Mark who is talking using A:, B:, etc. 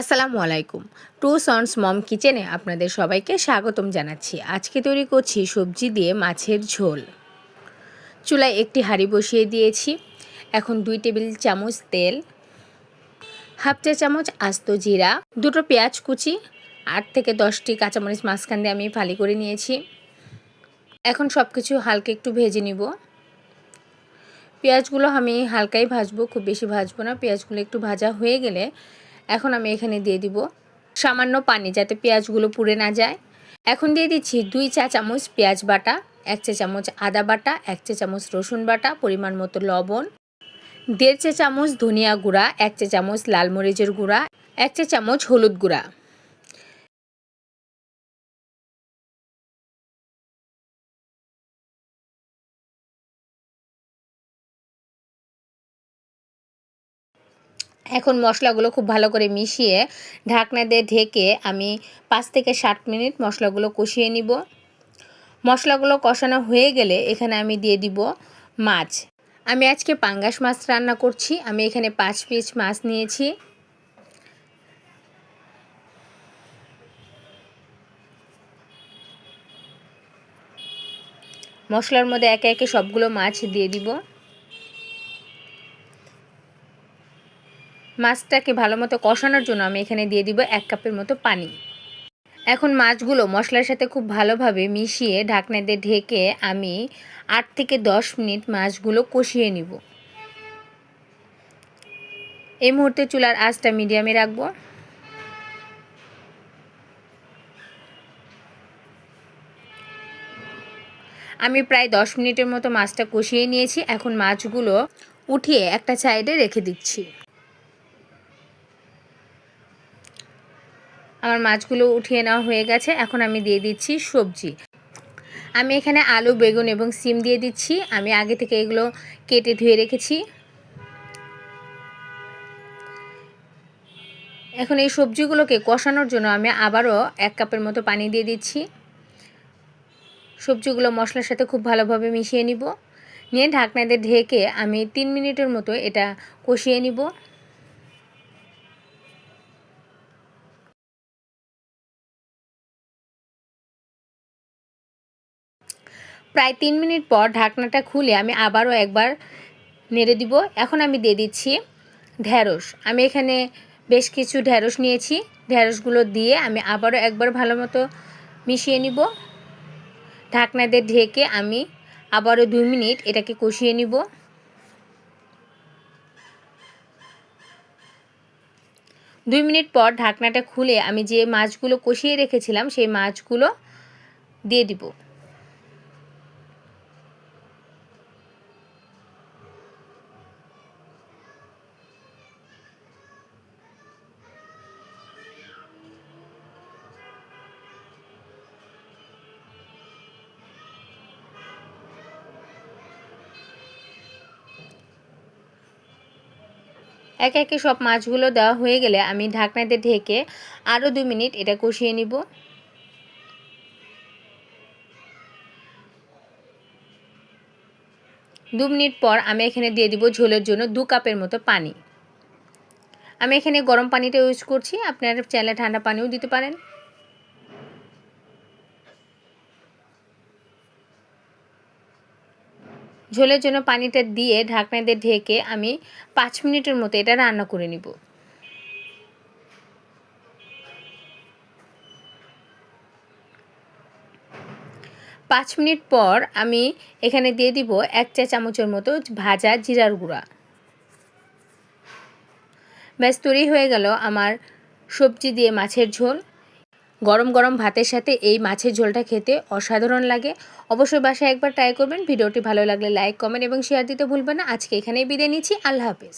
A: আসসালামু আলাইকুম। Two sons মম কিচেনে আপনাদের সবাইকে স্বাগতম জানাচ্ছি। আজকে তৈরি করছি সবজি দিয়ে মাছের ঝোল। চুলায় একটি হাঁড়ি বসিয়ে দিয়েছি। এখন দুই টেবিল চামচ তেল, হাফ চা চামচ আস্ত জিরা, দুটো পেঁয়াজ কুচি, আট থেকে দশটি কাঁচামরিচ মাঝখান দিয়ে আমি ফালি করে নিয়েছি। এখন সব কিছু হালকা একটু ভেজে নিব। পেঁয়াজগুলো আমি হালকাই ভাজবো, খুব বেশি ভাজবো না। পেঁয়াজগুলো একটু ভাজা হয়ে গেলে এখন আমি এখানে দিয়ে দিব সামান্য পানি যাতে পেঁয়াজগুলো পুড়ে না যায়। এখন দিয়ে দিচ্ছি দুই চা চামচ পেঁয়াজ বাটা, এক চা চামচ আদা বাটা, এক চা চামচ রসুন বাটা, পরিমাণ মতো লবণ, দেড় চা চামচ ধনিয়া গুঁড়া, এক চা চামচ লাল মরিচের গুঁড়া, এক চা চামচ হলুদ গুঁড়া। এখন মশলাগুলো খুব ভালো করে মিশিয়ে ঢাকনা দিয়ে ঢেকে আমি পাঁচ থেকে ষাট মিনিট মশলাগুলো কষিয়ে নিব। মশলাগুলো কষানো হয়ে গেলে এখানে আমি দিয়ে দিব মাছ। আমি আজকে পাঙ্গাস মাছ রান্না করছি। আমি এখানে পাঁচ পিস মাছ নিয়েছি। মশলার মধ্যে একে একে সবগুলো মাছ দিয়ে দিব। মাছটাকে ভালো মতো কষানোর জন্য আমি এখানে দিয়ে দিব এক কাপের মতো পানি। এখন মাছগুলো মশলার সাথে খুব ভালোভাবে মিশিয়ে ঢাকনা দিয়ে ঢেকে আমি আট থেকে দশ মিনিট মাছগুলো কষিয়ে নিব। এই মুহূর্তে চুলার আঁচটা মিডিয়ামে রাখব। আমি প্রায় দশ মিনিটের মতো মাছটা কষিয়ে নিয়েছি। এখন মাছগুলো উঠিয়ে একটা সাইডে রেখে দিচ্ছি। আমার মাছগুলো উঠিয়ে নেওয়া হয়ে গেছে। এখন আমি দিয়ে দিচ্ছি সবজি। আমি এখানে আলু, বেগুন এবং সিম দিয়ে দিচ্ছি। আমি আগে থেকে এগুলো কেটে ধুয়ে রেখেছি। এখন এই সবজিগুলোকে কষানোর জন্য আমি আবারও এক কাপের মতো পানি দিয়ে দিচ্ছি। সবজিগুলো মশলার সাথে খুব ভালোভাবে মিশিয়ে নিব। নিয়ে ঢাকনা দিয়ে ঢেকে আমি তিন মিনিটের মতো এটা কষিয়ে নিব। প্রায় তিন মিনিট পর ঢাকনাটা খুলে আমি আবারও একবার নেড়ে দিব। এখন আমি দিয়ে দিচ্ছি ঢ্যাঁড়স আমি এখানে বেশ কিছু ঢ্যাঁড়স নিয়েছি। ঢ্যাঁড়সগুলো দিয়ে আমি আবারও একবার ভালো মতো মিশিয়ে নিব। ঢাকনা দিয়ে ঢেকে আমি আবারও দুই মিনিট এটাকে কষিয়ে নিব। দুই মিনিট পর ঢাকনাটা খুলে আমি যে মাছগুলো কষিয়ে রেখেছিলাম, সেই মাছগুলো দিয়ে দিব। একে একে সব মাছগুলো দেওয়া হয়ে গেলে আমি ঢাকনাতে ঢেকে আরও দু মিনিট এটা কষিয়ে নিব। দু মিনিট পর আমি এখানে দিয়ে দিব ঝোলের জন্য দু কাপের মতো পানি। আমি এখানে গরম পানিটা ইউজ করছি, আপনার চাইলে ঠান্ডা পানিও দিতে পারেন। ঝোলের জন্য পানিটা দিয়ে ঢাকনা দিয়ে ঢেকে আমি পাঁচ মিনিটের মতো এটা রান্না করে নিব। পাঁচ মিনিট পর আমি এখানে দিয়ে দিব এক চা চামচের মতো ভাজা জিরার গুঁড়া। ব্যাস, তৈরি হয়ে গেল আমার সবজি দিয়ে মাছের ঝোল। গরম গরম ভাতের সাথে এই মাছের ঝোলটা খেতে অসাধারণ লাগে। অবশ্যই বাসায় একবার ট্রাই করবেন। ভিডিওটি ভালো লাগলে লাইক কমেন্ট এবং শেয়ার দিতে ভুলবেন না। আজকে এখানেই বিদায় নিচ্ছি। আল্লাহ হাফেজ।